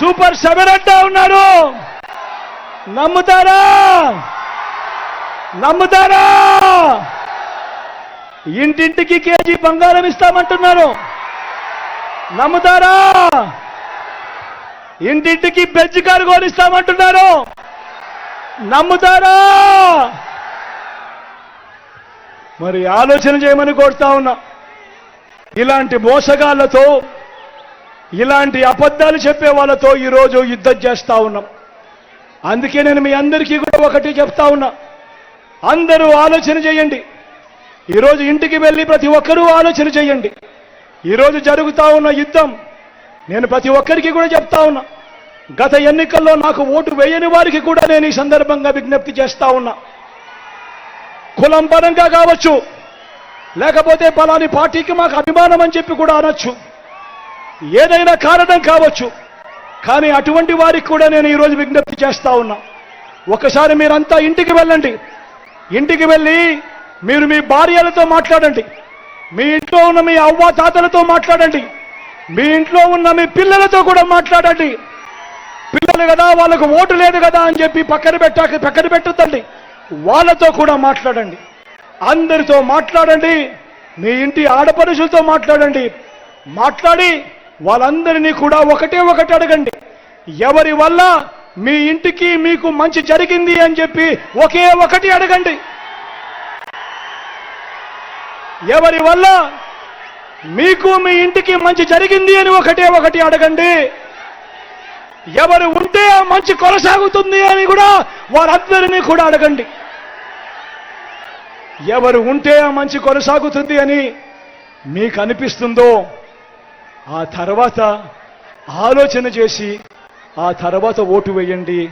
Super seven అంటా ఉన్నాడు. నమ్ముతారా? నమ్ముతారా? ఇంటింటికి కేజీ బంగారం ఇస్తామంటున్నారు. నమ్ముతారా? ఇంటింటికి బెజ్ కారు కొనిస్తామంటున్నారు. నమ్ముతారా? మరి ఆలోచన చేయమని కోరుతా ఉన్నా. ఇలాంటి మోసగాళ్ళతో ఇలాంటి అబద్ధాలు చెప్పే వాళ్ళతో ఈరోజు యుద్ధం చేస్తా ఉన్నాం. అందుకే నేను మీ అందరికీ కూడా ఒకటి చెప్తా ఉన్నా. అందరూ ఆలోచన చేయండి. ఈరోజు ఇంటికి వెళ్ళి ప్రతి ఒక్కరూ ఆలోచన చేయండి. ఈరోజు జరుగుతా ఉన్న యుద్ధం నేను ప్రతి ఒక్కరికి కూడా చెప్తా ఉన్నా. గత ఎన్నికల్లో నాకు ఓటు వేయని వారికి కూడా నేను ఈ సందర్భంగా విజ్ఞప్తి చేస్తా ఉన్నా. కులం పరంగా కావచ్చు లేకపోతే పలాని పార్టీకి మాకు అభిమానం అని చెప్పి కూడా అనొచ్చు. ఏదైనా కారణం కావచ్చు. కానీ అటువంటి వారికి కూడా నేను ఈరోజు విజ్ఞప్తి చేస్తా ఉన్నా. ఒకసారి మీరంతా ఇంటికి వెళ్ళండి. ఇంటికి వెళ్ళి మీరు మీ భార్యలతో మాట్లాడండి. మీ ఇంట్లో ఉన్న మీ అవ్వ తాతలతో మాట్లాడండి. మీ ఇంట్లో ఉన్న మీ పిల్లలతో కూడా మాట్లాడండి. పిల్లలు కదా వాళ్ళకు ఓటు లేదు కదా అని చెప్పి పక్కన పెట్టాక పక్కన పెట్టద్దండి. వాళ్ళతో కూడా మాట్లాడండి. అందరితో మాట్లాడండి. మీ ఇంటి ఆడపడుషులతో మాట్లాడండి. మాట్లాడి వాళ్ళందరినీ కూడా ఒకటే ఒకటి అడగండి. ఎవరి వల్ల మీ ఇంటికి మీకు మంచి జరిగింది అని చెప్పి ఒకే ఒకటి అడగండి. ఎవరి వల్ల మీకు మీ ఇంటికి మంచి జరిగింది అని ఒకటే ఒకటి అడగండి. ఎవరు ఉంటే ఆ మంచి కొనసాగుతుంది అని కూడా వారందరినీ కూడా అడగండి. ఎవరు ఉంటే ఆ మంచి కొనసాగుతుంది అని మీకు అనిపిస్తుందో ఆ తర్వాత ఆలోచన చేసి ఆ తర్వాత ఓటు వేయండి.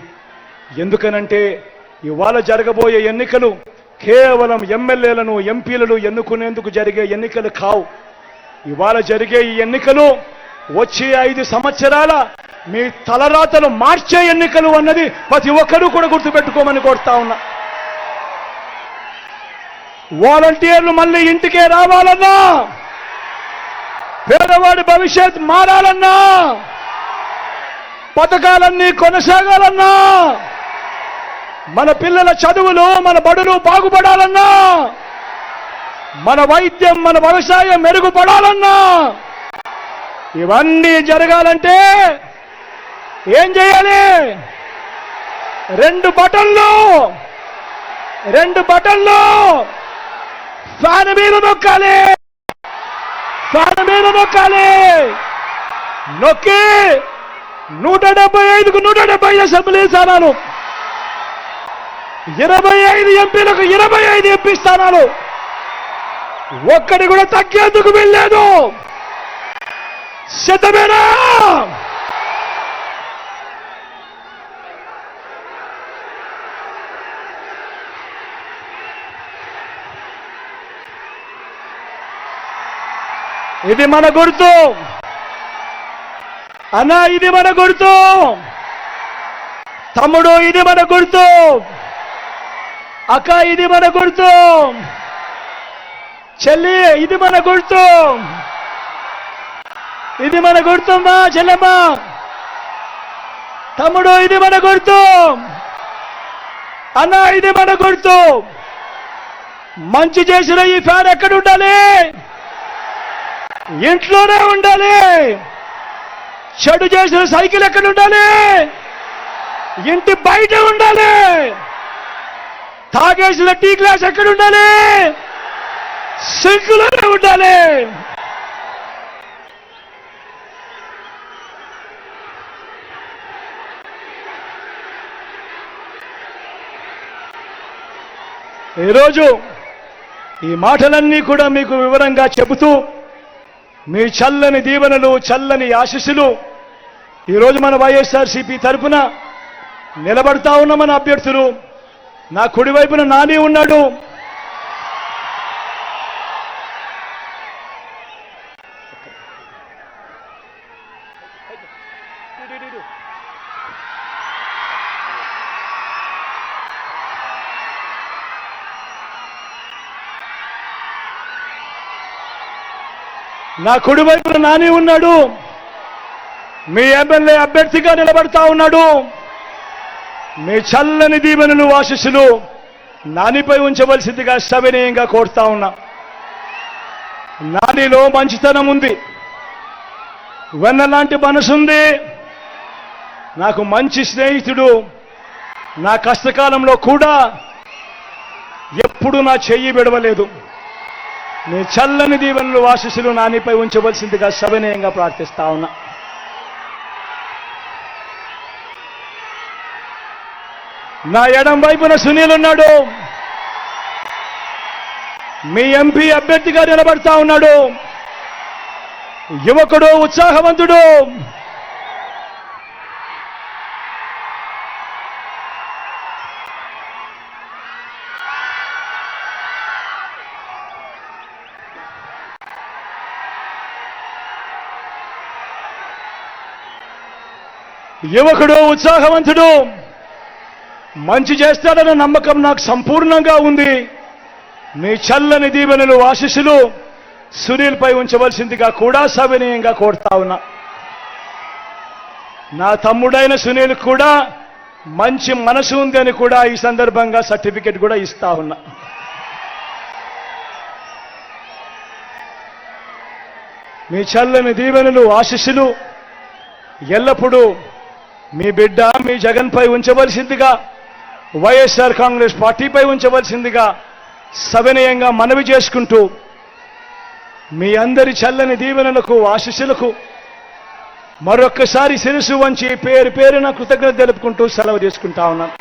ఎందుకనంటే ఇవాళ జరగబోయే ఎన్నికలు కేవలం ఎమ్మెల్యేలను ఎంపీలను ఎన్నుకునేందుకు జరిగే ఎన్నికలు కావు. ఇవాళ జరిగే ఈ ఎన్నికలు వచ్చే ఐదు సంవత్సరాల మీ తలరాతలు మార్చే ఎన్నికలు అన్నది ప్రతి ఒక్కరూ కూడా గుర్తుపెట్టుకోమని కోరుతా ఉన్నా. వాలంటీర్లు మళ్ళీ ఇంటికే రావాలన్నా పేదవాడి భవిష్యత్ మారాలన్నా పథకాలన్నీ కొనసాగాలన్నా మన పిల్లల చదువులు మన బడులు బాగుపడాలన్నా మన వైద్యం మన వ్యవసాయం మెరుగుపడాలన్నా ఇవన్నీ జరగాలంటే ఏం చేయాలి? రెండు బటన్లు రెండు బటన్లు ఫ్యాన్ మీద నొక్కాలి. ఫ్యాన్ మీద నొక్కాలి నొక్కి నూట డెబ్బై ఐదుకు నూట డెబ్బై ఐదు అసెంబ్లీ స్థానాలు. ఇరవై ఐదు ఎంపీలకు ఇరవై ఐదు ఎంపీ స్థానాలు. ఒక్కడి కూడా తగ్గేందుకు వెళ్ళలేదు శతమేనా? ఇది మన గుర్తు. అన్న ఇది మన గుర్తు. తమ్ముడు ఇది మన గుర్తు. అక్క ఇది మన గుర్తు. చెల్లి ఇది మన గుర్తు. ఇది మన గుర్తుమ్మా చెల్లెమ్మా. తమ్ముడు ఇది మన గుర్తు. అన్న ఇది మన గుర్తు. మంచి చేసిన ఈ ఫ్యాన్ ఎక్కడ ఉండాలి ఇంట్లోనే ఉండాలి. చెడు చేసిన సైకిల్ ఎక్కడ ఉండాలి? ఇంటి బయట ఉండాలి. తాగేసిన టీ గ్లాస్ ఎక్కడ ఉండాలి? సింకులోనే ఉండాలి. ఈరోజు ఈ మాటలన్నీ కూడా మీకు వివరంగా చెబుతూ మీ చల్లని దీవెనలు చల్లని ఆశీస్సులు ఈరోజు మన వైఎస్ఆర్సీపీ తరఫున నిలబడతా ఉన్న మన అభ్యర్థులు. నా కుడివైపున నాని ఉన్నాడు. నా కుడివైపున నాని ఉన్నాడు. మీ ఎమ్మెల్యే అభ్యర్థిగా నిలబడతా ఉన్నాడు. మీ చల్లని దీవెనలు ఆశిస్సులు నానిపై ఉంచవలసిందిగా సవినయంగా కోరుతా ఉన్నా. నానిలో మంచితనం ఉంది. వెన్నలాంటి మనసుంది నాకు మంచి స్నేహితుడు నా కష్టకాలంలో కూడా ఎప్పుడు నా చెయ్యి విడవలేదు. నీ చల్లని దీవెనలు వాసిసులు నానిపై ఉంచవలసిందిగా సవినయంగా ప్రార్థిస్తా ఉన్నా. నా ఎడం వైపున సునీల్ ఉన్నాడు. మీ ఎంపీ అభ్యర్థిగా నిలబడతా ఉన్నాడు. యువకుడు ఉత్సాహవంతుడు. యువకుడు ఉత్సాహవంతుడు. మంచి చేస్తాడన్న నమ్మకం నాకు సంపూర్ణంగా ఉంది. మీ చల్లని దీవెనలు ఆశీస్సులు సునీల్పై ఉంచవలసిందిగా కూడా సవినీయంగా కోరుతా ఉన్నా. నా తమ్ముడైన సునీల్ కూడా మంచి మనసు ఉంది అని కూడా ఈ సందర్భంగా సర్టిఫికెట్ కూడా ఇస్తా ఉన్నా. మీ చల్లని దీవెనలు ఆశీస్సులు ఎల్లప్పుడూ మీ బిడ్డ మీ జగన్పై ఉంచవలసిందిగా వైఎస్ఆర్ కాంగ్రెస్ పార్టీపై ఉంచవలసిందిగా సవినయంగా మనవి చేసుకుంటూ మీ అందరి చల్లని దీవెనలకు ఆశీస్సులకు మరొక్కసారి శిరసు వంచి పేరు పేరున కృతజ్ఞత తెలుపుకుంటూ సెలవు తీసుకుంటా ఉన్నాను.